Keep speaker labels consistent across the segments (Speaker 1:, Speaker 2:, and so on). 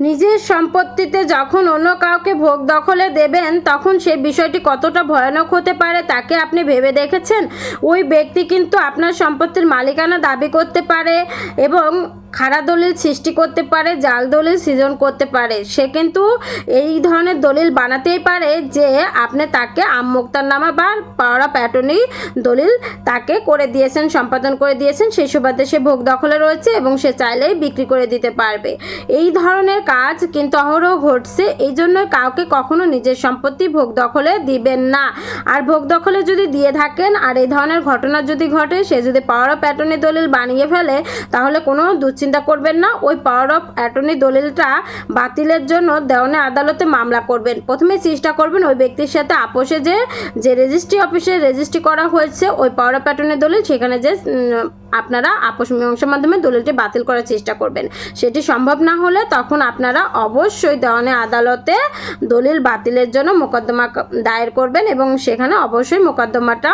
Speaker 1: নিজের সম্পত্তিতে যখন অন্য কাউকে ভোগ দখলে দেবেন, তখন সেই বিষয়টি কতটা ভয়ানক হতে পারে তাকে আপনি ভেবে দেখেছেন? ওই ব্যক্তি কিন্তু আপনার সম্পত্তির মালিকানা দাবি করতে পারে এবং খাড়া দলিল সৃষ্টি করতে পারে, জাল দলিল সৃজন করতে পারে। সে কিন্তু এই ধরনের দলিল বানাতেই পারে যে আপনি তাকে আমমুক্তারনামা বা পাওয়ারা প্যাটনি দলিল তাকে করে দিয়েছেন, সম্পাদন করে দিয়েছেন। সেই সুবাদে সে ভোগ দখলে রয়েছে এবং সে চাইলেই বিক্রি করে দিতে পারবে। এই ধরনের কাজ কিন্তু অহরহ ঘটছে। এই জন্য কাউকে কখনো নিজের সম্পত্তি ভোগ দখলে দিবেন না। আর ভোগ দখলে যদি দিয়ে থাকেন, আর এই ধরনের ঘটনা যদি ঘটে, সে যদি পাওয়ার অ্যাটর্নি দলিল বানিয়ে ফেলে, তাহলে কোনো দুশ্চিন্তা করবেন না, ওই পাওয়ার অফ অ্যাটর্নি দলিলটা বাতিলের জন্য দেওয়ানে আদালতে মামলা করবেন। প্রথমে চেষ্টা করবেন ওই ব্যক্তির সাথে আপোষে যে যে রেজিস্ট্রি অফিসে রেজিস্ট্রি করা হয়েছে, ওই পাওয়ার অফ অ্যাটর্নি দলিল, সেখানে যে আপনারা আপোষ মীমাংসার মাধ্যমে দলিলটি বাতিল করার চেষ্টা করবেন। সেটি সম্ভব না হলে তখন আপনারা অবশ্যই দেওয়ানে আদালতে দলিল বাতিলের জন্য মোকদ্দমা দায়ের করবেন এবং সেখানে অবশ্যই মোকদ্দমাটা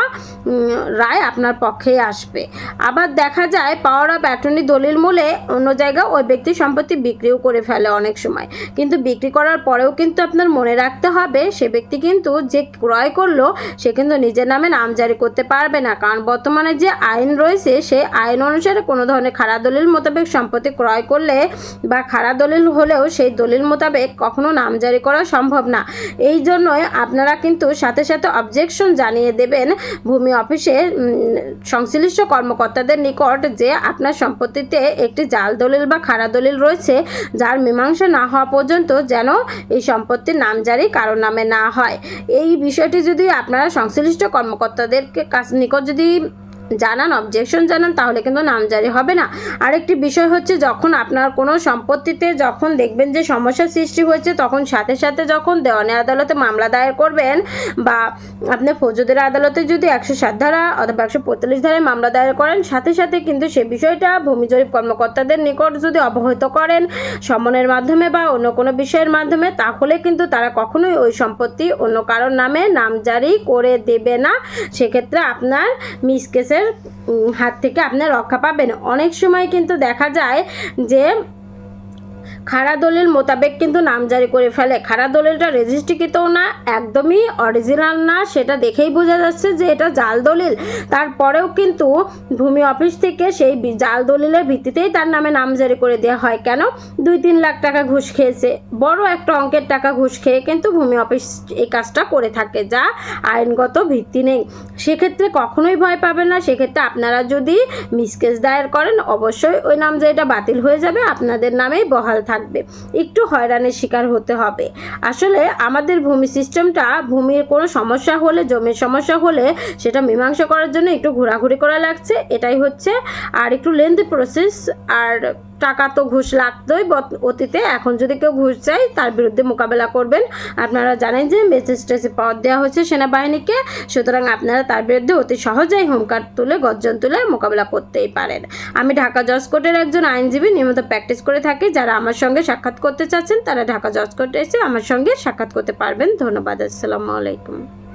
Speaker 1: রায় আপনার পক্ষেই আসবে। আবার দেখা যায় পাওয়ার অফ অ্যাটর্নি দলিল মূলে অন্য জায়গায় ওই ব্যক্তির সম্পত্তি বিক্রিও করে ফেলে অনেক সময়। কিন্তু বিক্রি করার পরেও কিন্তু আপনার মনে রাখতে হবে, সে ব্যক্তি কিন্তু যে ক্রয় করল, সে কিন্তু নিজের নামে নামজারি করতে পারবে না। কারণ বর্তমানে যে আইন রয়েছে সেই আইন অনুসারে কোনো ধরনের খাড়া দলিল মোতাবেক সম্পত্তি ক্রয় করলে বা খাড়া দলিল হলেও সেই দলিল মোতাবেক কখনো নামজারি করা সম্ভব না। এই জন্যই আপনারা কিন্তু সাথে সাথে অবজেকশন জানিয়ে দেবেন ভূমি অফিসে সংশ্লিষ্ট কর্মকর্তাদের নিকট যে আপনার সম্পত্তিতে একটি জাল দলিল বা খাড়া দলিল রয়েছে, যার মীমাংসা না হওয়া পর্যন্ত যেন এই সম্পত্তির নামজারি কারও নামে না হয়। এই বিষয়টি যদি আপনারা সংশ্লিষ্ট কর্মকর্তাদেরকে কাছ, নিকট যদি জানান অবজেকশন জানান, তাহলে কিন্তু নামজারি হবে না। আরেকটি বিষয় হচ্ছে, যখন আপনার কোনো সম্পত্তিতে যখন দেখবেন যে সমস্যার সৃষ্টি হয়েছে, তখন সাথে সাথে যখন দেওয়ানি আদালতে মামলা দায়ের করবেন বা আপনি ফৌজদের আদালতে যদি একশো সাত ধারা অথবা একশো পঁয়তাল্লিশ ধারায় মামলা দায়ের করেন, সাথে সাথে কিন্তু সে বিষয়টা ভূমি জরিপ কর্মকর্তাদের নিকট যদি অবহিত করেন সমনের মাধ্যমে বা অন্য কোনো বিষয়ের মাধ্যমে, তাহলে কিন্তু তারা কখনোই ওই সম্পত্তি অন্য কারোর নামে নামজারি করে দেবে না। সেক্ষেত্রে আপনার মিসকেসের হাত থেকে আপনি রক্ষা পাবেন। অনেক সময় কিন্তু দেখা যায় যে খাড়া দলিল মোতাবেক কিন্তু নামজারি করে ফেলে। খাড়া দলিলটা রেজিস্ট্রিকৃতও না, একদমই অরিজিনাল না, সেটা দেখেই বোঝা যাচ্ছে যে এটা জাল দলিল। তারপরেও কিন্তু ভূমি অফিস থেকে সেই জাল দলিলের ভিত্তিতেই তার নামে নামজারি করে দেওয়া হয়। কেন? দুই তিন লাখ টাকা ঘুষ খেয়েছে। বড় একটা অঙ্কের টাকা ঘুষ খেয়ে কিন্তু ভূমি অফিস এই কাজটা করে থাকে, যা আইনগত ভিত্তি নেই। সেক্ষেত্রে কখনোই ভয় পাবেন না। সেক্ষেত্রে আপনারা যদি মিসকেস দায়ের করেন, অবশ্যই ওই নামজারিটা বাতিল হয়ে যাবে। আপনাদের নামেই বহাল থাকবে। একটু হয়রানির শিকার হতে হবে। আসলে আমাদের ভূমি সিস্টেমটা ভূমির কোনো সমস্যা হলে, জমির সমস্যা হলে সেটা মীমাংসা করার জন্য একটু ঘোরাঘুরি করা লাগছে। এটাই হচ্ছে। আর একটু লেন্দি প্রসেস আর টাকা তো ঘুষ লাগতোই অতীতে। এখন যদি কেউ ঘুষ চায়, তার বিরুদ্ধে মোকাবেলা করবেন। আপনারা জানেন যে ম্যাজিস্ট্রেসি পাওয়ার দেওয়া হয়েছে সেনাবাহিনীকে। সুতরাং আপনারা তার বিরুদ্ধে অতি সহজেই হোমকার্ড তুলে, গর্জন তুলে মোকাবেলা করতেই পারেন। আমি ঢাকা জজ কোর্টের একজন আইনজীবী, নিয়মিত প্র্যাকটিস করে থাকি। যারা আমার সঙ্গে সাক্ষাৎ করতে চাচ্ছেন, তারা ঢাকা জজ কোর্টে এসে আমার সঙ্গে সাক্ষাৎ করতে পারবেন। ধন্যবাদ। আসসালামু আলাইকুম।